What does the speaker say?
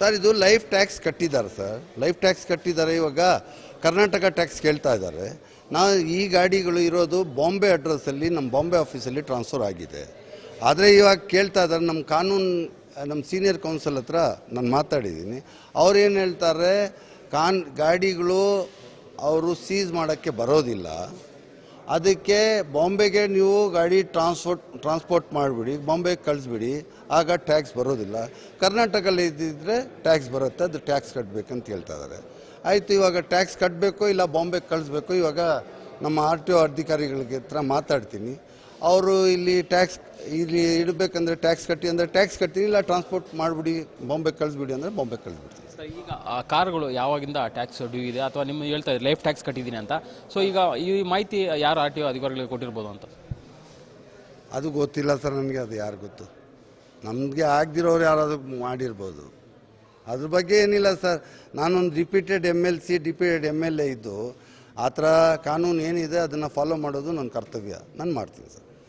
Sir, ಇದು life tax ಕಟ್ಟಿದ್ದಾರೆ sir. Life tax ಕಟ್ಟಿದ್ದಾರೆ, ಇವಾಗ ಕರ್ನಾಟಕ ಟ್ಯಾಕ್ಸ್ ಕೇಳ್ತಾ ಇದ್ದಾರೆ. ನಾವು ಈ ಗಾಡಿಗಳು ಇರೋದು ಬಾಂಬೆ ಅಡ್ರೆಸ್ಸಲ್ಲಿ ನಮ್ಮ ಬಾಂಬೆ ಆಫೀಸಲ್ಲಿ ಟ್ರಾನ್ಸ್ಫರ್ ಆಗಿದೆ. ಆದರೆ ಇವಾಗ ಕೇಳ್ತಾ ಇದ್ದಾರೆ ನಮ್ಮ ಕಾನೂನು ನಮ್ಮ ಸೀನಿಯರ್ ಕೌನ್ಸಿಲ್ ಹತ್ರ ನಾನು ಮಾತಾಡಿದ್ದೀನಿ ಅವ್ರು ಏನು ಹೇಳ್ತಾರೆ, ಕಾನ್, ಗಾಡಿಗಳು ಅವರು ಸೀಸ್ ಮಾಡೋಕ್ಕೆ ಬರೋದಿಲ್ಲ. ಅದಕ್ಕೆ ಬಾಂಬೆಗೆ ನೀವು ಗಾಡಿ ಟ್ರಾನ್ಸ್ಪೋರ್ಟ್ ಟ್ರಾನ್ಸ್ಪೋರ್ಟ್ ಮಾಡಿಬಿಡಿ ಬಾಂಬೆಗೆ ಕಳಿಸ್ಬಿಡಿ, ಆಗ ಟ್ಯಾಕ್ಸ್ ಬರೋದಿಲ್ಲ. ಕರ್ನಾಟಕದಲ್ಲಿ ಇದ್ದಿದ್ರೆ ಟ್ಯಾಕ್ಸ್ ಬರುತ್ತೆ, ಅದು ಟ್ಯಾಕ್ಸ್ ಕಟ್ಟಬೇಕಂತ ಹೇಳ್ತಾ ಇದ್ದಾರೆ. ಆಯಿತು, ಇವಾಗ ಟ್ಯಾಕ್ಸ್ ಕಟ್ಟಬೇಕು ಇಲ್ಲ ಬಾಂಬೆಗೆ ಕಳಿಸ್ಬೇಕು, ಇವಾಗ ನಮ್ಮ ಆರ್ ಟಿ ಒ ಅಧಿಕಾರಿಗಳಿಗೆ ಹತ್ರ ಮಾತಾಡ್ತೀನಿ. ಅವರು ಇಲ್ಲಿ ಟ್ಯಾಕ್ಸ್, ಇಲ್ಲಿ ಇಡಬೇಕಂದ್ರೆ ಟ್ಯಾಕ್ಸ್ ಕಟ್ಟಿ, ಅಂದರೆ ಟ್ಯಾಕ್ಸ್ ಕಟ್ತೀನಿ ಇಲ್ಲ ಟ್ರಾನ್ಸ್ಪೋರ್ಟ್ ಮಾಡಿಬಿಡಿ ಬಾಂಬೆಗೆ ಕಳಿಸ್ಬಿಡಿ ಅಂದರೆ ಬಾಂಬೆಗೆ ಕಳಿಸ್ಬಿಡ್ತೀನಿ. ಸರ್, ಈಗ ಕಾರ್ಗಳು ಯಾವಾಗಿಂದ ಟ್ಯಾಕ್ಸ್ ಡ್ಯೂ ಇದೆ ಅಥವಾ ನಿಮ್ಮ ಹೇಳ್ತಾ ಇದ್ದಾರೆ ಲೈಫ್ ಟ್ಯಾಕ್ಸ್ ಕಟ್ಟಿದ್ದೀನಿ ಅಂತ. ಸೊ ಈಗ ಈ ಮಾಹಿತಿ ಯಾರು ಆರ್ ಟಿ ಒ ಅಧಿಕಾರಿಗಳಿಗೆ ಕೊಟ್ಟಿರ್ಬೋದು ಅಂತ? ಅದು ಗೊತ್ತಿಲ್ಲ ಸರ್, ನನಗೆ ಅದು ಯಾರು ಗೊತ್ತು. ನಮಗೆ ಆಗದಿರೋರು ಯಾರಾದರೂ ಮಾಡಿರ್ಬೋದು. ಅದ್ರ ಬಗ್ಗೆ ಏನಿಲ್ಲ ಸರ್, ನಾನೊಂದು repeated M L C repeated M L A ಇದ್ದು, ಆ ಥರ ಕಾನೂನು ಏನಿದೆ ಅದನ್ನು ಫಾಲೋ ಮಾಡೋದು ನನ್ನ ಕರ್ತವ್ಯ. ನಾನು ಮಾಡ್ತೀನಿ ಸರ್.